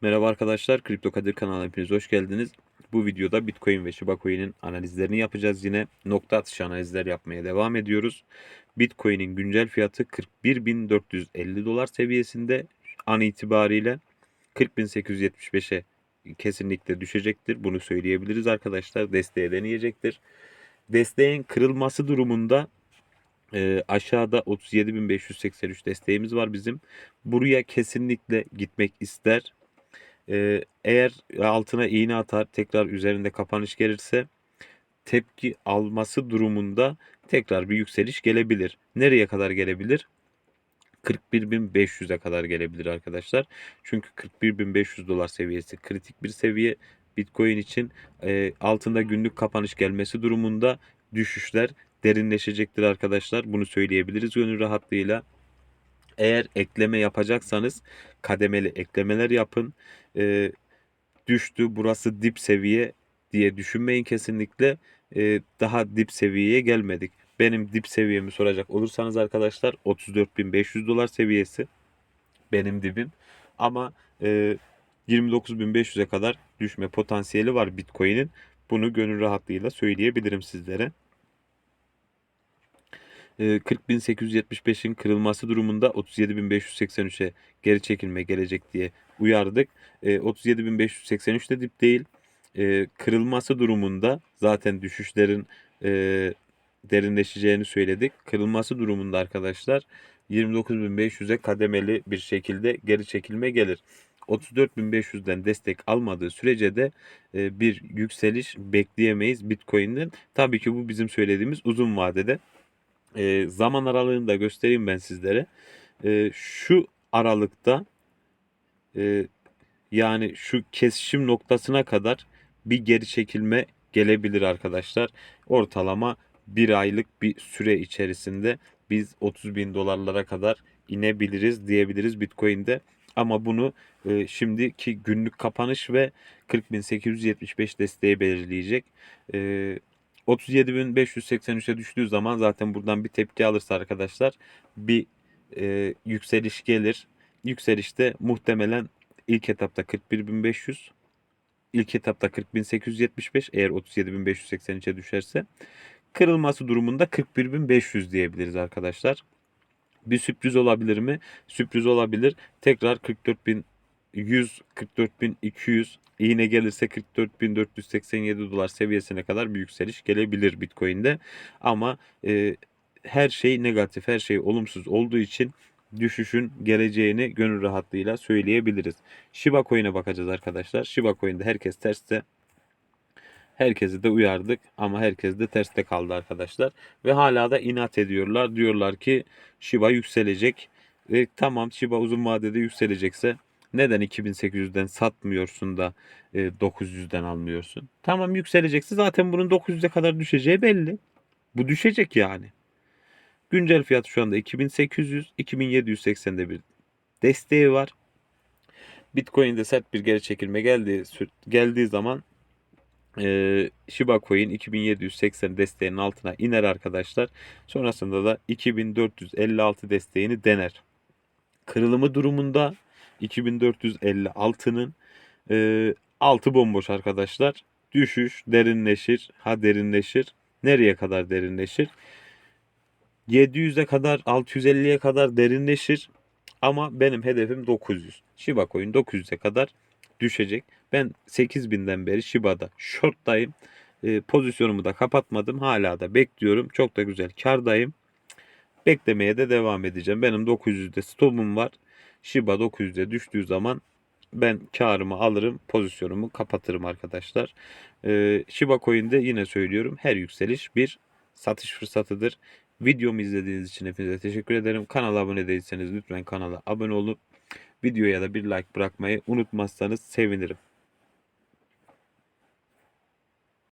Merhaba arkadaşlar, Kripto Kadir kanalına hepiniz hoş geldiniz. Bu videoda Bitcoin ve Shiba Coin'in analizlerini yapacağız yine. Nokta atışı analizler yapmaya devam ediyoruz. Bitcoin'in güncel fiyatı 41.450 dolar seviyesinde an itibariyle 40.875'e kesinlikle düşecektir. Bunu söyleyebiliriz arkadaşlar. Desteğe deneyecektir. Desteğin kırılması durumunda e, aşağıda 37.583 desteğimiz var bizim. Buraya kesinlikle gitmek ister. Eğer altına iğne atar tekrar üzerinde kapanış gelirse tepki alması durumunda tekrar bir yükseliş gelebilir. Nereye kadar gelebilir? 41.500'e kadar gelebilir arkadaşlar. Çünkü 41.500 dolar seviyesi kritik bir seviye. Bitcoin için e, altında günlük kapanış gelmesi durumunda düşüşler derinleşecektir arkadaşlar. Bunu söyleyebiliriz gönül rahatlığıyla. Eğer ekleme yapacaksanız kademeli eklemeler yapın. Ee, düştü burası dip seviye diye düşünmeyin kesinlikle. Ee, daha dip seviyeye gelmedik. Benim dip seviyemi soracak olursanız arkadaşlar 34.500 dolar seviyesi benim dibim. Ama e, 29.500'e kadar düşme potansiyeli var Bitcoin'in. Bunu gönül rahatlığıyla söyleyebilirim sizlere. E, 40.875'in kırılması durumunda 37.583'e geri çekilme gelecek diye uyardık. E, 37.583 de dip değil. E, kırılması durumunda zaten düşüşlerin e, derinleşeceğini söyledik. Kırılması durumunda arkadaşlar 29.500'e kademeli bir şekilde geri çekilme gelir. 34.500'den destek almadığı sürece de e, bir yükseliş bekleyemeyiz Bitcoin'den. Tabii ki bu bizim söylediğimiz uzun vadede. E, zaman aralığını da göstereyim ben sizlere. E, şu aralıkta e, yani şu kesişim noktasına kadar bir geri çekilme gelebilir arkadaşlar. Ortalama bir aylık bir süre içerisinde biz 30 bin dolarlara kadar inebiliriz diyebiliriz Bitcoin'de. Ama bunu e, şimdiki günlük kapanış ve 40.875 desteği belirleyecek. E, 37.583'e düştüğü zaman zaten buradan bir tepki alırsa arkadaşlar bir e, yükseliş gelir. Yükselişte muhtemelen ilk etapta 41.500 ilk etapta 40.875 eğer 37.583'e düşerse kırılması durumunda 41.500 diyebiliriz arkadaşlar. Bir sürpriz olabilir mi? Sürpriz olabilir. Tekrar 44.100 44.200 iğne gelirse 44.487 dolar seviyesine kadar bir yükseliş gelebilir Bitcoin'de. Ama e, her şey negatif, her şey olumsuz olduğu için düşüşün geleceğini gönül rahatlığıyla söyleyebiliriz. Shiba Coin'e bakacağız arkadaşlar. Shiba Coin'de herkes terste. Herkesi de uyardık ama herkes de terste kaldı arkadaşlar. Ve hala da inat ediyorlar. Diyorlar ki Shiba yükselecek. E, tamam Shiba uzun vadede yükselecekse neden 2800'den satmıyorsun da e, 900'den almıyorsun? Tamam yükselecekse zaten bunun 900'e kadar düşeceği belli. Bu düşecek yani. Güncel fiyat şu anda 2800 2780'de bir desteği var. Bitcoin'de sert bir geri çekilme geldiği geldiği zaman e, Shiba Coin 2780 desteğinin altına iner arkadaşlar. Sonrasında da 2456 desteğini dener. Kırılımı durumunda 2456'nın e, altı bomboş arkadaşlar. Düşüş derinleşir. Ha derinleşir. Nereye kadar derinleşir? 700'e kadar 650'ye kadar derinleşir. Ama benim hedefim 900. Shiba Coin 900'e kadar düşecek. Ben 8000'den beri Shiba'da short'tayım. E, pozisyonumu da kapatmadım. Hala da bekliyorum. Çok da güzel kardayım. Beklemeye de devam edeceğim. Benim 900'de stopum var. Shiba 900'e düştüğü zaman ben karımı alırım, pozisyonumu kapatırım arkadaşlar. Ee, Shiba Coin'de yine söylüyorum her yükseliş bir satış fırsatıdır. Videomu izlediğiniz için hepinize teşekkür ederim. Kanala abone değilseniz lütfen kanala abone olup videoya da bir like bırakmayı unutmazsanız sevinirim.